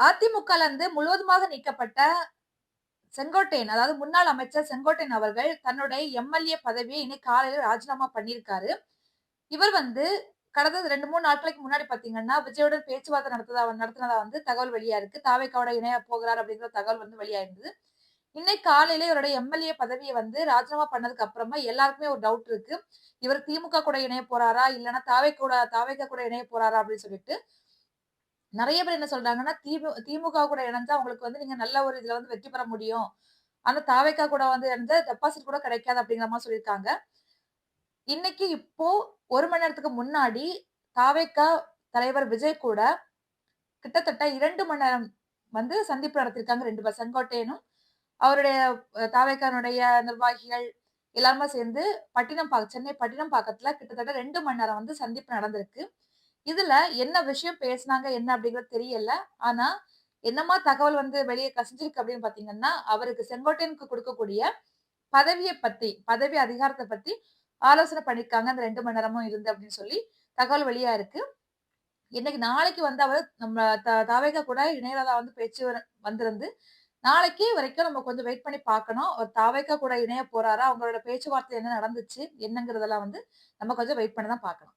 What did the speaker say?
அதிமுகல இருந்து முழுவதுமாக நீக்கப்பட்ட செங்கோட்டையன் அதாவது முன்னாள் அமைச்சர் செங்கோட்டையன் அவர்கள் தன்னுடைய எம்எல்ஏ பதவியை இன்னைக்கு காலையில் ராஜினாமா பண்ணியிருக்காரு. இவர் வந்து கடந்த ரெண்டு மூணு நாட்களுக்கு முன்னாடி பாத்தீங்கன்னா விஜயுடன் பேச்சுவார்த்தை நடத்ததா நடத்தினதா வந்து தகவல் வெளியா இருக்கு. தாவைக்காவோட இணைய போகிறார் அப்படிங்கிற தகவல் வந்து வெளியா இருந்தது. இன்னைக்கு காலையில இவருடைய எம்எல்ஏ பதவியை வந்து ராஜினாமா பண்ணதுக்கு அப்புறமா எல்லாருக்குமே ஒரு டவுட் இருக்கு. இவர் திமுக கூட இணைய போறாரா? இல்லைன்னா தாவை கூட தாவைக்கா கூட இணைய போறாரா அப்படின்னு சொல்லிட்டு நிறைய பேர் என்ன சொல்றாங்கன்னா திமு திமுக கூட இணைஞ்சா அவங்களுக்கு வந்து நீங்க நல்ல ஒரு இதுல வந்து வெற்றி பெற முடியும். ஆனா தாவைக்கா கூட வந்து இணைஞ்சா டெபாசிட் கூட கிடைக்காது அப்படிங்கிற மாதிரி சொல்லியிருக்காங்க. இன்னைக்கு இப்போ ஒரு மணி நேரத்துக்கு முன்னாடி தாவேக்கா தலைவர் விஜய் கூட கிட்டத்தட்ட இரண்டு மணி நேரம் வந்து சந்திப்பு நடத்திருக்காங்க ரெண்டு பேர் செங்கோட்டையனும் அவருடைய தாவேக்கானுடைய நிர்வாகிகள் எல்லாருமே சேர்ந்து பட்டினம் பா சென்னை பட்டினம் பாக்கத்துல கிட்டத்தட்ட ரெண்டு மணி நேரம் வந்து சந்திப்பு நடந்திருக்கு. இதுல என்ன விஷயம் பேசினாங்க என்ன அப்படிங்கிறது தெரியல. ஆனா என்னமா தகவல் வந்து வெளியே கசிஞ்சிருக்கு அப்படின்னு பாத்தீங்கன்னா அவருக்கு செங்கோட்டையனுக்கு கொடுக்கக்கூடிய பதவியை பத்தி பதவி அதிகாரத்தை பத்தி ஆலோசனை பண்ணிருக்காங்க. அந்த ரெண்டு மணி நேரமும் இருந்து அப்படின்னு சொல்லி தகவல் வெளியா இருக்கு. இன்னைக்கு நாளைக்கு வந்து அவர் நம்ம தாவேகா கூட இணையதா வந்து பேச்சு வந்திருந்து நாளைக்கு வரைக்கும் நம்ம கொஞ்சம் வெயிட் பண்ணி பார்க்கணும். ஒரு தாவேக்கா கூட இணைய போறாரா? அவங்களோட பேச்சுவார்த்தை என்ன நடந்துச்சு? என்னங்கிறதெல்லாம் வந்து நம்ம கொஞ்சம் வெயிட் பண்ணி தான் பார்க்கணும்.